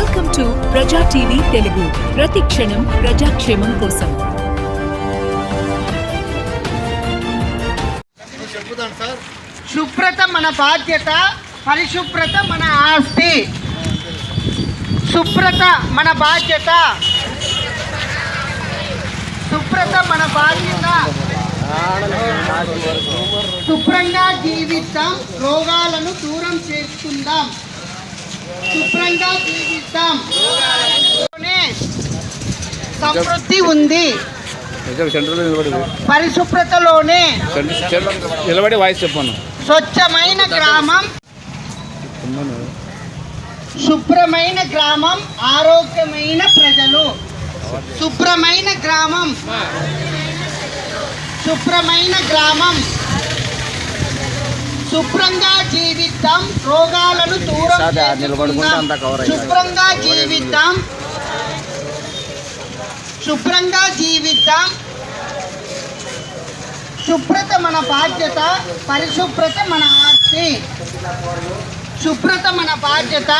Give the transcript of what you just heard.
Welcome to Praja TV Telugu. ప్రతి క్షణం ప్రజాక్షేమం కోసం. చెప్పుదాం సార్. శుభ్రత మన బాధ్యత పరిశుభ్రత మన ఆస్తి. శుభ్రత మన బాధ్యత. శుభ్రత మన బాధ్యత. శుభ్రంగా రోగాలను దూరం చేసుకుందాం. శుభ్రంగా రోగాలలోనే సమృద్ధి ఉంది. పరిశుభ్రతలోనే నిలబడి వాయిస్ చెప్పాను. స్వచ్ఛమైన గ్రామం శుభ్రమైన గ్రామం ఆరోగ్యమైన ప్రజలు. శుభ్రమైన గ్రామం. శుభ్రమైన గ్రామం. శుభ్రంగా జీవిద్దాం. రోగాలను దూరం. శుభ్రంగా జీవిద్దాం. శుభ్రంగా జీవిద్దాం. శుభ్రత మన బాధ్యత పరిశుభ్రత మన ఆస్తి. శుభ్రత మన బాధ్యత.